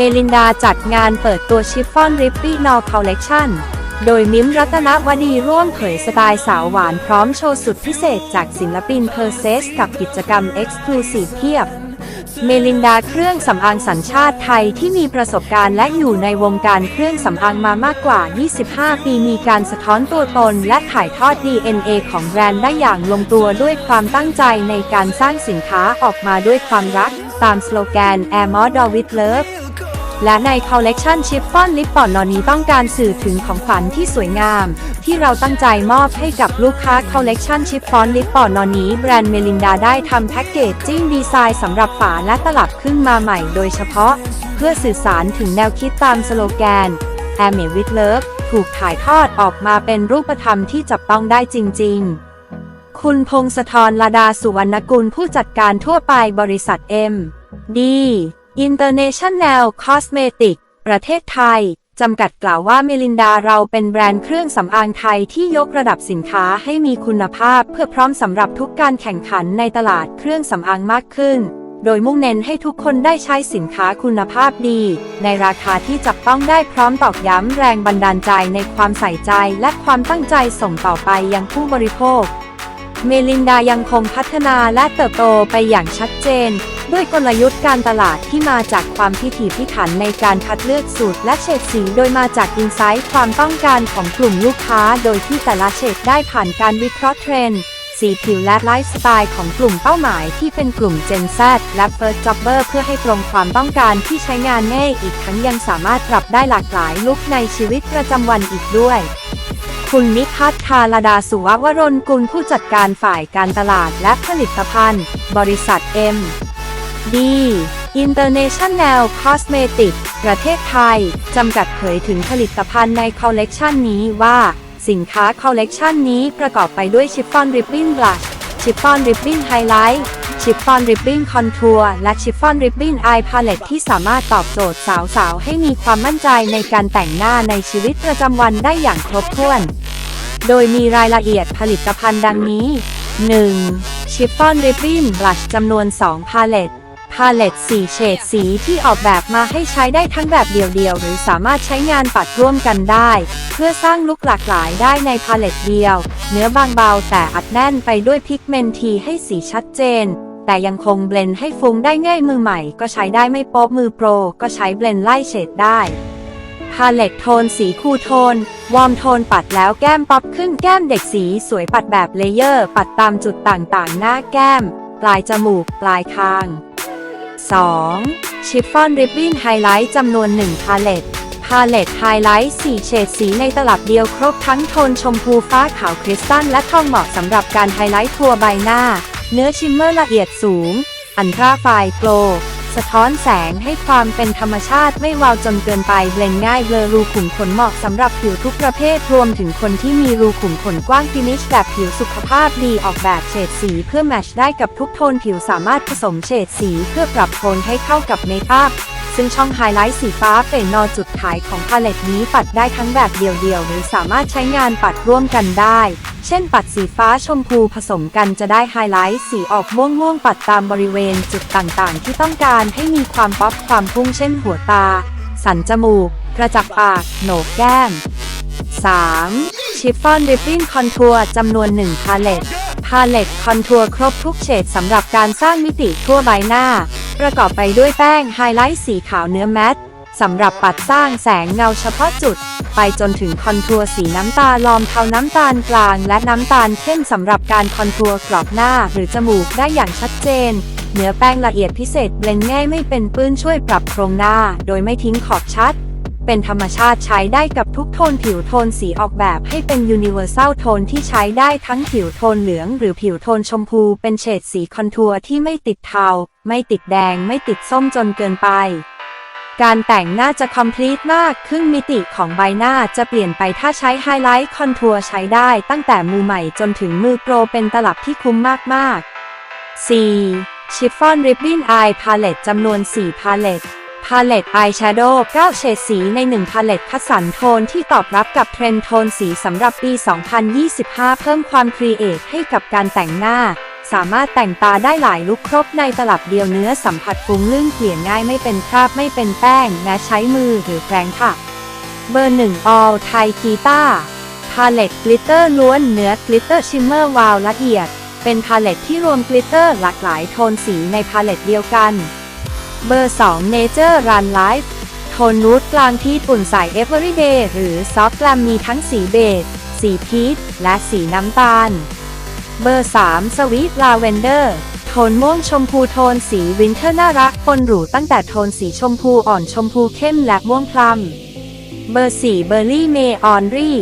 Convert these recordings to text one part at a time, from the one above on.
เมลินดาจัดงานเปิดตัวชิฟฟ่อนริปปี้นอคอลเลกชันโดยมิมรัตนวดีร่วมเผยสไตล์สาวหวานพร้อมโชว์สุดพิเศษจากศิลปินเพอร์เซสกับกิจกรรม Exclusive เพียบ เมลินดาเครื่องสำอางสัญชาติไทยที่มีประสบการณ์และอยู่ในวงการเครื่องสำอางมามากกว่า 25 ปีมีการสะท้อนตัวตนและถ่ายทอด DNA ของแบรนด์ได้อย่างลงตัวด้วยความตั้งใจในการสร้างสินค้าออกมาด้วยความรัก ตามสโลแกน Air More with Love และในคอลเลกชันชิฟฟ่อนลิปปอนนอนี้ต้องการสื่อถึงของขวัญที่สวยงาม ที่เราตั้งใจมอบให้กับลูกค้าคอลเลกชันชิฟฟ่อนลิปปอนนอนี้แบรนด์เมลินดาได้ทำแพ็กเกจจิ้งดีไซน์สำหรับฝาและตลับขึ้นมาใหม่โดยเฉพาะ เพื่อสื่อสารถึงแนวคิดตามสโลแกน a m e with Love ถูกถ่ายทอดออกมาเป็นรูปธรรมที่จับต้องได้จริง ๆ คุณพงศธรลาดาสุวรรณกุลผู้จัดการทั่วไปบริษัท M D International Cosmetic ประเทศไทย จำกัดกล่าวว่าเมลินดาเราเป็นแบรนด์เครื่องสำอางไทยที่ยกระดับสินค้าให้มีคุณภาพเพื่อพร้อมสำหรับทุกการแข่งขันในตลาดเครื่องสำอางมากขึ้น โดยมุ่งเน้นให้ทุกคนได้ใช้สินค้าคุณภาพดี ในราคาที่จับต้องได้พร้อมตอกย้ำแรงบันดาลใจในความใส่ใจและความตั้งใจส่งต่อไปยังผู้บริโภค เมลินดายังคงพัฒนาและเติบโตไปอย่างชัดเจน ด้วยกลยุทธ์การตลาดที่มาจากความพิถีพิถันในการคัดเลือกสูตรและเฉดสีโดยมาจากอินไซต์ความต้องการของกลุ่มลูกค้า โดยที่แต่ละเฉดได้ผ่านการวิเคราะห์เทรนด์สีผิวและไลฟ์สไตล์ของกลุ่มเป้าหมายที่เป็นกลุ่ม Gen Z และ First Jobber เพื่อให้ตรงความต้องการที่ใช้งานง่ายอีกทั้งยังสามารถปรับได้หลากหลายลุคในชีวิตประจำวันอีกด้วย คุณนิพัฒน์ธารดาสุววรนกุลผู้จัดการฝ่ายการตลาดและผลิตภัณฑ์ บริษัท M D International Cosmetic ประเทศไทย จำกัดเผยถึงผลิตภัณฑ์ในคอลเลกชันนี้ว่า สินค้าคอลเลกชันนี้ประกอบไปด้วยชิฟฟ่อนริบบิ้นบลัชชิฟฟ่อนริบบิ้นไฮไลท์ชิฟฟ่อนริบบิ้นคอนทัวร์และชิฟฟ่อนริบบิ้นอายพาเลตที่สามารถตอบโจทย์สาวๆ ให้มีความมั่นใจในการแต่งหน้าในชีวิตประจำวันได้อย่างครบถ้วน โดยมีรายละเอียดผลิตภัณฑ์ดังนี้ 1. ชิฟฟ่อนริบบิ้นบลัชจำนวน 2 พาเลต พาเลต4เฉดสีที่ออกแบบมาให้ใช้ได้ทั้งแบบเดี่ยวๆ หรือสามารถใช้งานปัดร่วมกันได้ เพื่อสร้างลุคหลากหลายได้ในพาเลตเดียว เนื้อบางเบาแต่อัดแน่นไปด้วยพิกเมนทีให้สีชัดเจน แต่ยังคงเบลนให้ฟุ้งได้ง่ายมือใหม่ ก็ใช้ได้ไม่โป๊บมือโปร ก็ใช้เบลนไล่เฉดได้พาเลตโทนสีคูโทน วอร์มโทนปัดแล้วแก้มป๊อปขึ้นแก้มเด็กสีสวยปัดแบบเลเยอร์ ปัดตามจุดต่างๆ หน้าแก้ม ปลายจมูก ปลายคาง 2. ชิฟฟ่อนริบบิ้นไฮไลท์จำนวน 1 พาเลตพาเลตไฮไลท์4เฉดสีในตลับเดียวครบทั้งโทนชมพูฟ้าขาวคริสตัลและทองเหมาะสำหรับการไฮไลท์ทั่วใบหน้า เนื้อชิมเมอร์ละเอียดสูง อันตราไฟโกล สะท้อนแสงให้ความเป็นธรรมชาติไม่วาวจนเกินไปเบลนง่ายเบลอรูขุมขนเหมาะสำหรับผิวทุกประเภทรวมถึงคนที่มีรูขุมขนกว้างฟินิชแบบผิวสุขภาพดีออกแบบเฉดสีเพื่อแมชได้กับทุกโทนผิวสามารถผสมเฉดสีเพื่อปรับโทนให้เข้ากับเมคอัพซึ่งช่องไฮไลท์สีฟ้าเป็นนอจุดขายของพาเลตนี้ปัดได้ทั้งแบบเดี่ยวๆหรือสามารถใช้งานปัดร่วมกันได้ เช่นปัดสีฟ้าชมพูผสมกันจะได้ไฮไลท์สีออกม่วงม่วงปัดตามบริเวณจุดต่างๆ ที่ต้องการให้มีความป๊อปความพุ่งเช่นหัวตา สันจมูก กระจับปาก โหนกแก้ม 3. ชิฟฟ่อนริบบิ้นคอนทัวร์จำนวน 1 พาเลตพาเลตคอนทัวร์ครบทุกเฉดสำหรับการสร้างมิติทั่วใบหน้า ประกอบไปด้วยแป้งไฮไลท์สีขาวเนื้อแมต สำหรับปัดสร้างแสงเงาเฉพาะจุด ไปจนถึงคอนทัวร์สีน้ำตาลลอมเทาน้ำตาลกลาง และน้ำตาลเข้มสำหรับการคอนทัวร์กรอบหน้าหรือจมูกได้อย่างชัดเจน เนื้อแป้งละเอียดพิเศษเบลนง่ายไม่เป็นปื้นช่วยปรับโครงหน้า โดยไม่ทิ้งขอบชัด เป็นธรรมชาติใช้ได้กับทุกโทนผิวโทนสีออกแบบให้เป็น universal โทนที่ใช้ได้ทั้งผิวโทนเหลือง หรือผิวโทนชมพูเป็นเฉดสีคอนทัวร์ที่ไม่ติดเทา ไม่ติดแดง ไม่ติดส้มจนเกินไป การแต่งหน้าจะ complete มากขึ้นมิติของใบหน้าจะเปลี่ยนไปถ้าใช้ไฮไลท์คอนทัวร์ใช้ได้ตั้งแต่มือใหม่จนถึงมือโปรเป็นตลับที่คุ้มมากๆ 4. ชิฟฟ่อนริบบิ้นอายพาเลตจำนวน 4 พาเลตพาเลตอายแชโดว์9เฉดสีใน 1 พาเลตคัดสรรโทนที่ตอบรับกับเทรนด์โทนสีสำหรับปี 2025 เพิ่มความครีเอทให้กับการแต่งหน้า สามารถแต่งตาได้หลายลุคครบในตลับเดียวเนื้อสัมผัสฟุ้งลื่นเกลี่ยง่ายไม่เป็นคราบไม่เป็นแป้งแม้ใช้มือหรือแปรงค่ะ เบอร์หนึ่งออลไทกีตาพาเลตกลิตเตอร์ล้วนเนื้อกลิตเตอร์ชิมเมอร์วาวละเอียด เป็นพาเลตที่รวมกลิตเตอร์หลากหลายโทนสีในพาเลตเดียวกัน เบอร์2 Nature Run Life โทนนูดกลางที่ปุ่นใส Everyday หรือซอฟต์แกลมมีทั้งสีเบจสีพีชและสีน้ำตาล เบอร์3 Sweet Lavender โทนม่วงชมพูโทนสีวินเทอร์น่ารักปนหรูตั้งแต่โทนสีชมพูอ่อนชมพูเข้มและม่วงพลัมเบอร์ 4 เบอร์รี่เมออนรี่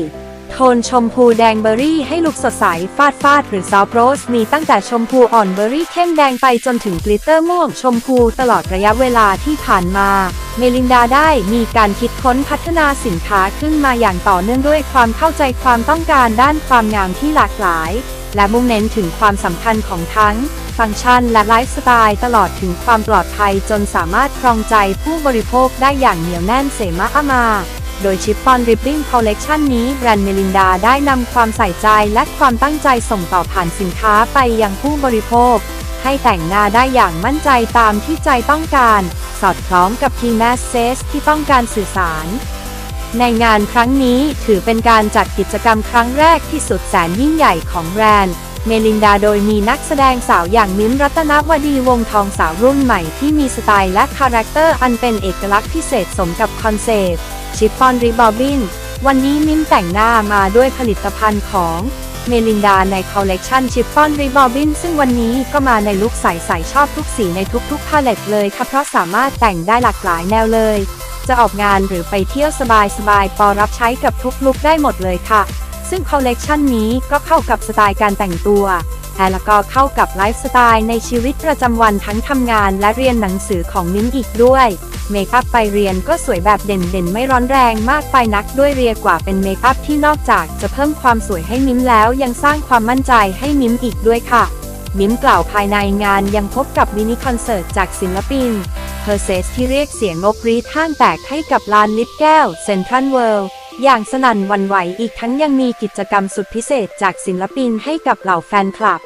โทนชมพูแดงเบอร์รี่ให้ลุกสดใสฟาดฟาดหรือซอฟโรส มีตั้งแต่ชมพูอ่อนเบอร์รี่เข้มแดงไปจนถึงกลิตเตอร์ม่วงชมพูตลอดระยะเวลาที่ผ่านมา เมลินดาได้มีการคิดค้นพัฒนาสินค้าขึ้นมาอย่างต่อเนื่องด้วยความเข้าใจความต้องการด้านความงามที่หลากหลาย และมุ่งเน้นถึงความสำคัญของทั้ง ฟังก์ชันและไลฟ์สไตล์ตลอดถึงความปลอดภัยจนสามารถครองใจผู้บริโภคได้อย่างเหนียวแน่นเสมาอามา โดยชิปฟอนริบบิ้นคอลเลกชันนี้แบรนด์เมลินดาได้นำความใส่ใจและความตั้งใจส่งต่อผ่านสินค้าไปยังผู้บริโภค ให้แต่งหน้าได้อย่างมั่นใจตามที่ใจต้องการ สอดคล้องกับทีมแมสเซสที่ต้องการสื่อสาร ในงานครั้งนี้ถือเป็นการจัดกิจกรรมครั้งแรกที่สุดแสนยิ่งใหญ่ของแบรนด์ เมลินดาโดยมีนักแสดงสาวอย่างมิ้มรัตนวดีวงทองสาวรุ่นใหม่ที่มีสไตล์และคาแรคเตอร์อันเป็นเอกลักษณ์พิเศษสมกับคอนเซปต์ชิฟฟอนริบอบินวันนี้มิ้มแต่งหน้ามาด้วยผลิตภัณฑ์ของเมลินดาในคอลเลกชันชิฟฟอนริบอบินซึ่งวันนี้ก็มาในลุคใสใสชอบทุกสีในทุกๆพาเลตเลยค่ะเพราะสามารถแต่งได้หลากหลายแนวเลย จะออกงานหรือไปเที่ยวสบายๆ ปอรับใช้กับทุกลุคได้หมดเลยค่ะ ซึ่งคอลเลกชันนี้ก็เข้ากับสไตล์การแต่งตัวและก็เข้ากับไลฟ์สไตล์ในชีวิตประจำวันทั้งทำงานและเรียนหนังสือของมิ้นอีกด้วย เมคอัพไปเรียนก็สวยแบบเด่นๆ ไม่ร้อนแรงมากไปนักด้วยเรียกว่าเป็นเมคอัพที่นอกจากจะเพิ่มความสวยให้มิ้มแล้วยังสร้างความมั่นใจให้มิ้มอีกด้วยค่ะ มิ้มกล่าวภายในงานยังพบกับมินิคอนเสิร์ตจากศิลปิน เพอร์เซสที่เรียกเสียงงบรีดห้างแตกให้กับลานลิฟแก้วเซ็นทรัลเวิลด์อย่างสนั่นวันไหวอีกทั้งยังมีกิจกรรมสุดพิเศษจากศิลปินให้กับเหล่าแฟนคลับ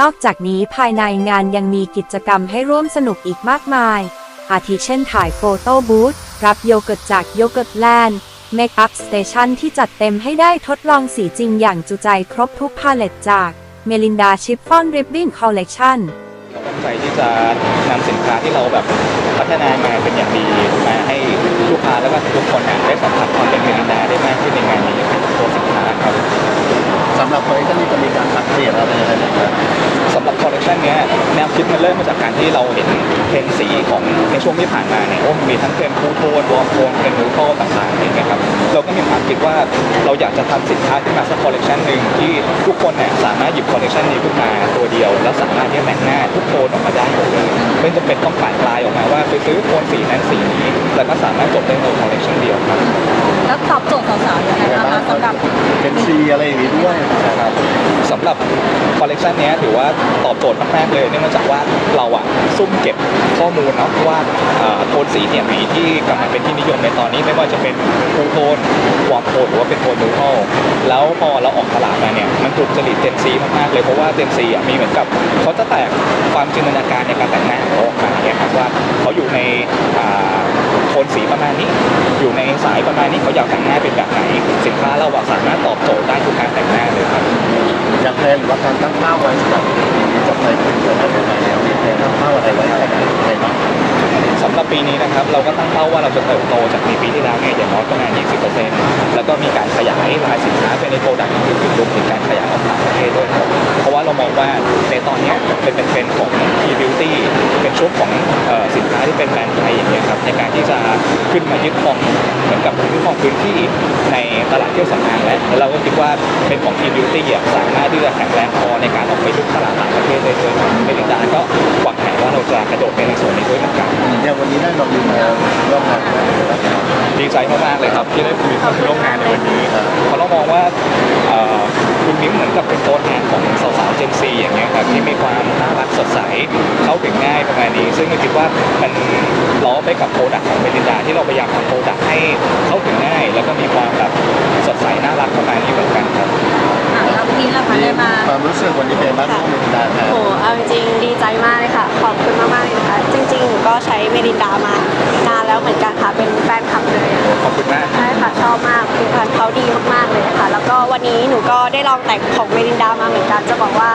นอกจากนี้ภายในงานยังมีกิจกรรมให้ร่วมสนุกอีกมากมาย อาทิเช่นถ่ายโฟโต้บูธรับโยเกิร์ตจากโยเกิร์ตแลนด์เมคอัพสเตชันที่จัดเต็มให้ได้ทดลองสีจริงอย่างจุใจครบทุกพาเลตจากเมลินดาชิฟฟอนริบบิ้นคอลเลกชัน งใจที่จะนำสินค้าที่เราแบบพัฒนามาเป็นอย่างดีมาให้ลูกค้าแล้วก็ทุกคนได้สัมผัสความเป็นเมรินดาได้มากขึ้นในงานนี้ตัวสินค้าครับสำหรับคอลเลคชันนี้จะมีการปรับเปลี่ยนอะไรไงบ้างครั คิดมันเริ่มมาจากการที่เราเห็นเทรนสีของในช่วงที่ผ่านมาเนี่ยว่ามันมีทั้งเทรนคูโทนวอร์มโทนเทรนนิวโตรต่างๆอย่างเงี้ยครับเราก็มีความคิดว่าเราอยากจะทำสินค้าขึ้นมาสักคอลเลคชันหนึ่งที่ทุกคนเนี่ยสามารถหยิบคอลเลคชันนี้ขึ้นมาตัวเดียว แล้วสามารถที่จะแต่งหน้าทุกโทนออกมาได้หมดเลยไม่จำเป็นต้องปาดปลายออกมาว่าไปซื้อโทนสีนั้นสีนี้แล้วก็สามารถจบได้ในคอลเลคชันเดียวครับแล้วตอบโจทย์สาวๆยังไงบ้างสำหรับ ซีอะไรอย่างนี้ด้วยนะครับ สำหรับคอลเลกชันนี้ยถือว่าตอบโจทย์มากๆเลยเนื่องมาจากว่าเราอะซุ่มเก็บข้อมูลเนาะว่าเอ่อโทนสีเนี่ยมีที่กำลังเป็นที่นิยมในตอนนี้ไม่ว่าจะเป็นคูโทนวอร์มโทนหรือว่าเป็นโทนนูโทแล้วพอเราออกตลาดมาเนี่ยมันถูกจริตเจนซีมากๆเลยเพราะว่าเจนซีอะมีเหมือนกับเขาจะแตกความจินตนาการในการแต่งหน้าของเขาออกมาเนี่ยครับว่าเขาอยู่ในอ่าโทนสีประมาณนี้ อยู่ในสายประมาณนี้เขาอยากแต่งหน้าเป็นแบบไหน สินค้าเราอะสามารถตอบโจทย์ได้ทุกการแต่งหน้าเลยครับ อย่างแพลนหรือว่าการตั้งเป้าไว้สำหรับจะไปถึงเดือนหน้าเดือนไหนแล้วเนี่ย ตั้งเป้าอะไรไว้แค่ไหนยังไงบ้างสำหรับปีนี้นะครับเราก็ตั้งเป้าว่าเราจะเติบโตจากในปีที่แล้วเนี่ยอย่างน้อยประมาณ 20%แล้วก็มีการขยายรายสินค้าไปในโปรดักต์อื่นๆรวมถึงการขยายออกต่างประเทศด้วยครับเพราะว่าเรามองว่าในตอนนี้เป็นเป็นเทรนด์ของ e beauty เป็นช่วงของสินค้าที่เป็นแบรนด์ไทยอย่างเงี้ยครับในการที่จะขึ้นมายึดครองเหมือนกับยึดครองพื้นที่ในตลาดเที่ยวสำอางแล้วแล้วเราก็คิดว่าเป็นของ e beauty สามารถที่จะแข็งแรงพอในการออกไปลุกตลาดต่างประเทศได้ด้วยครับเมลินดาก็หวังแผนว่าเราจะกระโดดไปในส่วนนี้ด้วยเหมือนกันอย่างวันนี้ได้เราบินมาร่วมงานกันนะครับดีใจมากๆเลยครับที่ได้มีส่วนร่วมงานในวันนี้เพราะเรามองว่าเอ่อคุณมิ้มเหมือนกับเป็นตัวแทนของสาวๆเจนซีอย่างเงี้ยครับที่มีความน่ารักสดใสเข้าถึงง่ายประมาณนี้ ซึ่งเราคิดว่ามันล้อไปกับโปรดักต์ของเมลินดาที่เราพยายามทำโปรดักต์ให้เข้าถึงง่าย แล้วก็มีความแบบสดใสน่ารักประมาณนี้เหมือนกันครับอะ แล้วนี้ล่ะคะได้มาความรู้สึกวันนี้เป็นบ้างน้องมินดาครับโหเอาจริงๆดีใจมากเลยค่ะ ขอบคุณมากๆเลยนะคะจริงๆหนูก็ใช้เมลินดามานานแล้วเหมือนกันค่ะเป็นแฟนคลับเลยอะขอบคุณมาก ใช่ค่ะชอบมากผลิตภัณฑ์เขาดีมากๆเลยค่ะแล้ว ก็วันนี้หนูก็ได้ลองแต่งของเมลินดามาเหมือนกัน จะบอกว่า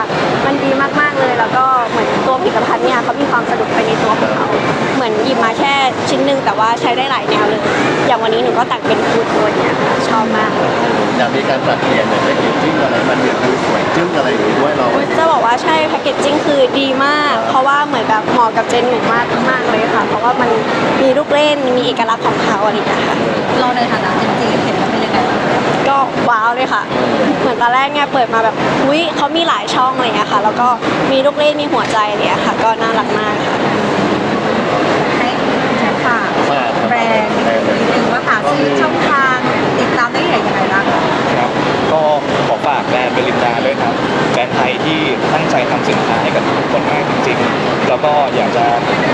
มันดีมากๆเลย แล้วก็เหมือนตัวผลิตภัณฑ์เนี่ยเขามีความสนุกไปในตัวของเขาเหมือนหยิบมาแค่ชิ้นหนึ่งแต่ว่าใช้ได้หลายแนวเลย อย่างวันนี้หนูก็แต่งเป็นฟูดตัวเนี่ยค่ะชอบมากเลยอยากมีการปรับเปลี่ยนในแพ็กเกจจิ้งอะไรมันเดี๋ยวดูสวยขึ้นอะไรอย่างนี้ด้วยเราจะบอกว่าใช่แพคเกจจิ้งคือดีมาก เพราะว่าเหมือนแบบเหมาะกับเจนหนูมากมากเลยค่ะ เพราะว่ามันมีลูกเล่นมีเอกลักษณ์ของเขาอะไรอย่างเงี้ยค่ะ เราในฐานะจ ว้าวเลยค่ะ เหมือนตอนแรกเนี่ยเปิดมาแบบอุ้ยเขามีหลายช่องอะไรอย่างเงี้ยค่ะ แล้วก็มีลูกเล่นมีหัวใจอะไรอย่างเงี้ยค่ะ ก็น่ารักมากค่ะให้ฝากฝากแบรนด์นิดนึงว่าหาซื้อช่องทางติดตามได้ยังไงบ้างคะครับ ก็ขอฝากแบรนด์เบลินดาด้วยครับแบรนด์ไทยที่ตั้งใจทำสินค้าให้กับทุกคนมากจริงๆ แล้วก็อยากจะ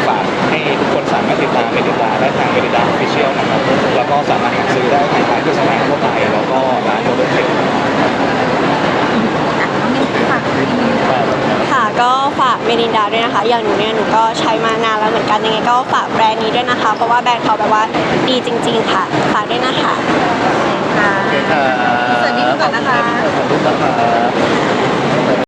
ฝากให้ทุกคนสามารถติดตามเบลินดาได้ทางเบลินดาออฟฟิเชียลนะครับแล้วก็สามารถหาซื้อได้ทางร้านโฆษณาทั่วไปแล้วก็ร้านโมเดิร์นเทคค่ะก็ฝากเมลินดาด้วยนะคะ อย่างหนูเนี่ยหนูก็ใช้มานานแล้วเหมือนกันยังไงก็ฝากแบรนด์นี้ด้วยนะคะ เพราะว่าแบรนด์เขาแบบว่าดีจริง ๆ ค่ะ ฝากด้วยนะคะ ค่ะโอเคครับสวัสดีก่อนนะคะ ขอบคุณนะครับ